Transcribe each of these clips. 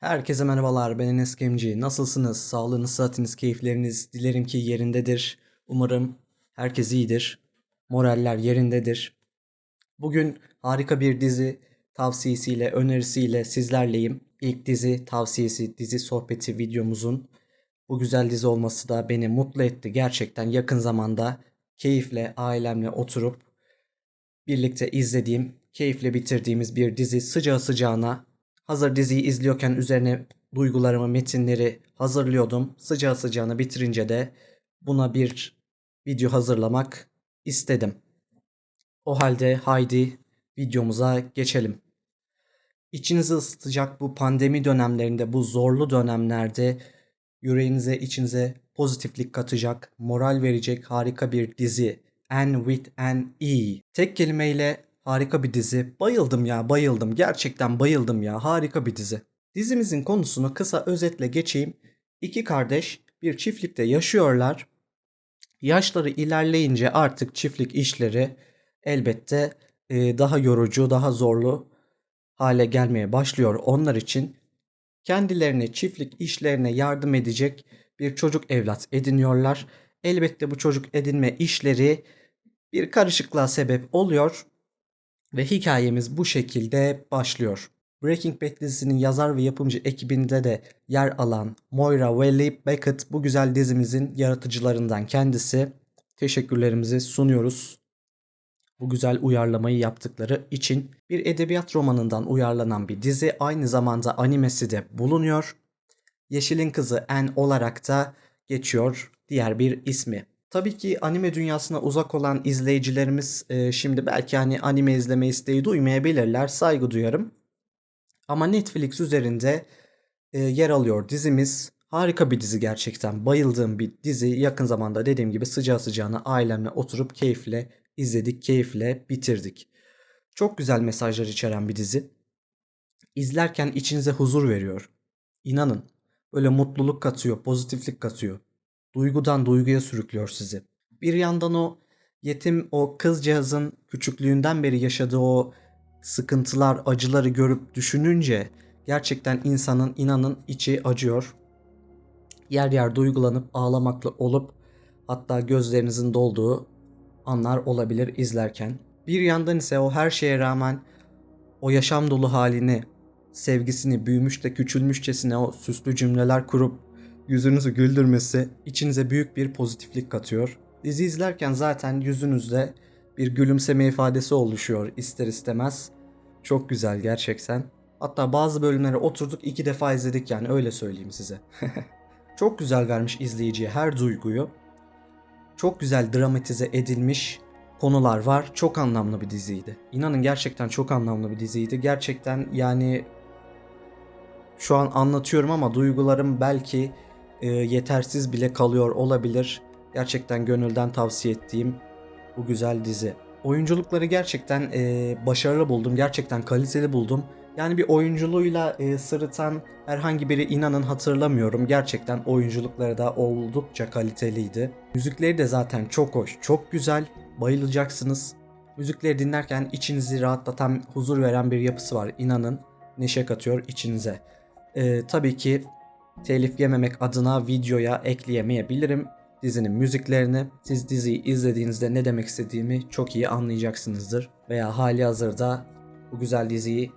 Herkese merhabalar, ben Enes Gemci. Nasılsınız? Sağlığınız, sıhhatiniz, keyifleriniz dilerim ki yerindedir. Umarım herkes iyidir. Moraller yerindedir. Bugün harika bir dizi tavsiyesiyle, önerisiyle sizlerleyim. İlk dizi tavsiyesi, dizi sohbeti videomuzun bu güzel dizi olması da beni mutlu etti. Gerçekten yakın zamanda keyifle, ailemle oturup birlikte izlediğim, keyifle bitirdiğimiz bir dizi sıcağı sıcağına Hazır diziyi izliyorken üzerine duygularımı, metinleri hazırlıyordum. Sıcağı sıcağına bitirince de buna bir video hazırlamak istedim. O halde haydi videomuza geçelim. İçinizi ısıtacak bu pandemi dönemlerinde, bu zorlu dönemlerde yüreğinize, içinize pozitiflik katacak, moral verecek harika bir dizi. Anne with an E. Tek kelimeyle Harika bir dizi. Bayıldım ya bayıldım. Gerçekten bayıldım ya. Harika bir dizi. Dizimizin konusunu kısa özetle geçeyim. İki kardeş bir çiftlikte yaşıyorlar. Yaşları ilerleyince artık çiftlik işleri elbette e, daha yorucu, daha zorlu hale gelmeye başlıyor onlar için. Kendilerine çiftlik işlerine yardım edecek bir çocuk evlat ediniyorlar. Elbette bu çocuk edinme işleri bir karışıklığa sebep oluyor ve hikayemiz bu şekilde başlıyor. Breaking Bad dizisinin yazar ve yapımcı ekibinde de yer alan Moira Walley Beckett bu güzel dizimizin yaratıcılarından kendisi. Teşekkürlerimizi sunuyoruz. Bu güzel uyarlamayı yaptıkları için bir edebiyat romanından uyarlanan bir dizi aynı zamanda animesi de bulunuyor. Yeşilin Kızı En olarak da geçiyor diğer bir ismi. Tabii ki anime dünyasına uzak olan izleyicilerimiz e, şimdi belki hani anime izleme isteği duymayabilirler. Saygı duyarım. Ama Netflix üzerinde e, yer alıyor dizimiz. Harika bir dizi gerçekten. Bayıldığım bir dizi. Yakın zamanda dediğim gibi sıcağı sıcağına ailemle oturup keyifle izledik, keyifle bitirdik. Çok güzel mesajlar içeren bir dizi. İzlerken içinize huzur veriyor. İnanın böyle mutluluk katıyor, pozitiflik katıyor duygudan duyguya sürüklüyor sizi. Bir yandan o yetim o kızcağızın küçüklüğünden beri yaşadığı o sıkıntılar, acıları görüp düşününce gerçekten insanın inanın içi acıyor. Yer yer duygulanıp ağlamaklı olup hatta gözlerinizin dolduğu anlar olabilir izlerken. Bir yandan ise o her şeye rağmen o yaşam dolu halini, sevgisini büyümüş de küçülmüşçesine o süslü cümleler kurup yüzünüzü güldürmesi içinize büyük bir pozitiflik katıyor. Dizi izlerken zaten yüzünüzde bir gülümseme ifadesi oluşuyor ister istemez. Çok güzel gerçekten. Hatta bazı bölümleri oturduk iki defa izledik yani öyle söyleyeyim size. çok güzel vermiş izleyiciye her duyguyu. Çok güzel dramatize edilmiş konular var. Çok anlamlı bir diziydi. İnanın gerçekten çok anlamlı bir diziydi. Gerçekten yani şu an anlatıyorum ama duygularım belki e, yetersiz bile kalıyor olabilir. Gerçekten gönülden tavsiye ettiğim bu güzel dizi. Oyunculukları gerçekten e, başarılı buldum. Gerçekten kaliteli buldum. Yani bir oyunculuğuyla e, sırıtan herhangi biri inanın hatırlamıyorum. Gerçekten oyunculukları da oldukça kaliteliydi. Müzikleri de zaten çok hoş, çok güzel. Bayılacaksınız. Müzikleri dinlerken içinizi rahatlatan, huzur veren bir yapısı var. İnanın neşe katıyor içinize. E, tabii ki telif yememek adına videoya ekleyemeyebilirim dizinin müziklerini. Siz diziyi izlediğinizde ne demek istediğimi çok iyi anlayacaksınızdır. Veya hali hazırda bu güzel diziyi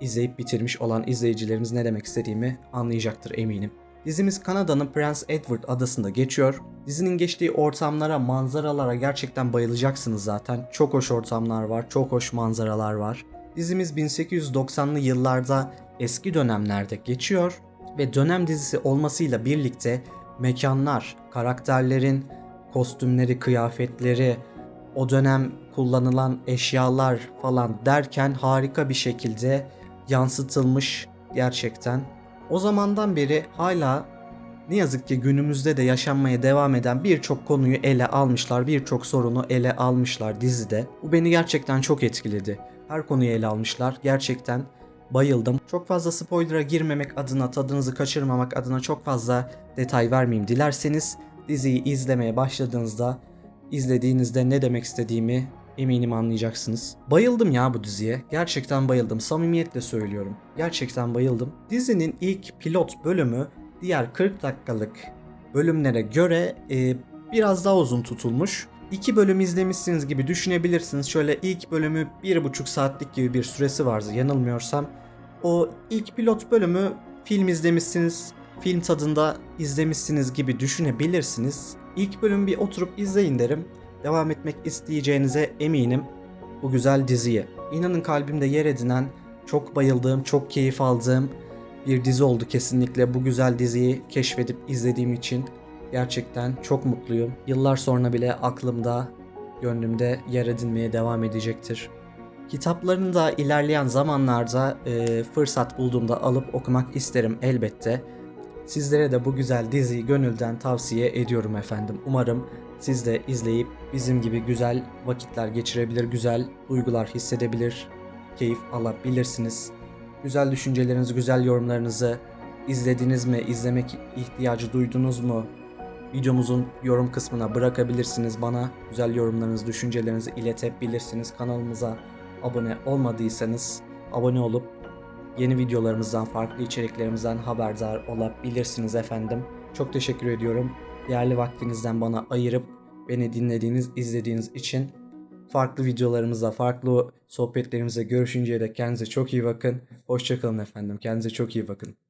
izleyip bitirmiş olan izleyicilerimiz ne demek istediğimi anlayacaktır eminim. Dizimiz Kanada'nın Prince Edward adasında geçiyor. Dizinin geçtiği ortamlara, manzaralara gerçekten bayılacaksınız zaten. Çok hoş ortamlar var, çok hoş manzaralar var. Dizimiz 1890'lı yıllarda eski dönemlerde geçiyor ve dönem dizisi olmasıyla birlikte mekanlar, karakterlerin kostümleri, kıyafetleri, o dönem kullanılan eşyalar falan derken harika bir şekilde yansıtılmış gerçekten. O zamandan beri hala ne yazık ki günümüzde de yaşanmaya devam eden birçok konuyu ele almışlar, birçok sorunu ele almışlar dizide. Bu beni gerçekten çok etkiledi. Her konuyu ele almışlar. Gerçekten bayıldım. Çok fazla spoiler'a girmemek adına, tadınızı kaçırmamak adına çok fazla detay vermeyeyim. Dilerseniz diziyi izlemeye başladığınızda, izlediğinizde ne demek istediğimi eminim anlayacaksınız. Bayıldım ya bu diziye. Gerçekten bayıldım. Samimiyetle söylüyorum. Gerçekten bayıldım. Dizinin ilk pilot bölümü diğer 40 dakikalık bölümlere göre e, biraz daha uzun tutulmuş. İki bölüm izlemişsiniz gibi düşünebilirsiniz. Şöyle ilk bölümü bir buçuk saatlik gibi bir süresi vardı yanılmıyorsam. O ilk pilot bölümü film izlemişsiniz, film tadında izlemişsiniz gibi düşünebilirsiniz. İlk bölümü bir oturup izleyin derim. Devam etmek isteyeceğinize eminim bu güzel diziye. İnanın kalbimde yer edinen, çok bayıldığım, çok keyif aldığım bir dizi oldu kesinlikle. Bu güzel diziyi keşfedip izlediğim için gerçekten çok mutluyum. Yıllar sonra bile aklımda, gönlümde yer edinmeye devam edecektir. Kitaplarını da ilerleyen zamanlarda e, fırsat bulduğumda alıp okumak isterim elbette. Sizlere de bu güzel diziyi gönülden tavsiye ediyorum efendim. Umarım siz de izleyip bizim gibi güzel vakitler geçirebilir, güzel duygular hissedebilir, keyif alabilirsiniz. Güzel düşüncelerinizi, güzel yorumlarınızı izlediniz mi, izlemek ihtiyacı duydunuz mu? Videomuzun yorum kısmına bırakabilirsiniz. Bana güzel yorumlarınızı, düşüncelerinizi iletebilirsiniz. Kanalımıza abone olmadıysanız abone olup yeni videolarımızdan, farklı içeriklerimizden haberdar olabilirsiniz efendim. Çok teşekkür ediyorum. Değerli vaktinizden bana ayırıp beni dinlediğiniz, izlediğiniz için farklı videolarımızda, farklı sohbetlerimizde görüşünceye dek kendinize çok iyi bakın. Hoşçakalın efendim. Kendinize çok iyi bakın.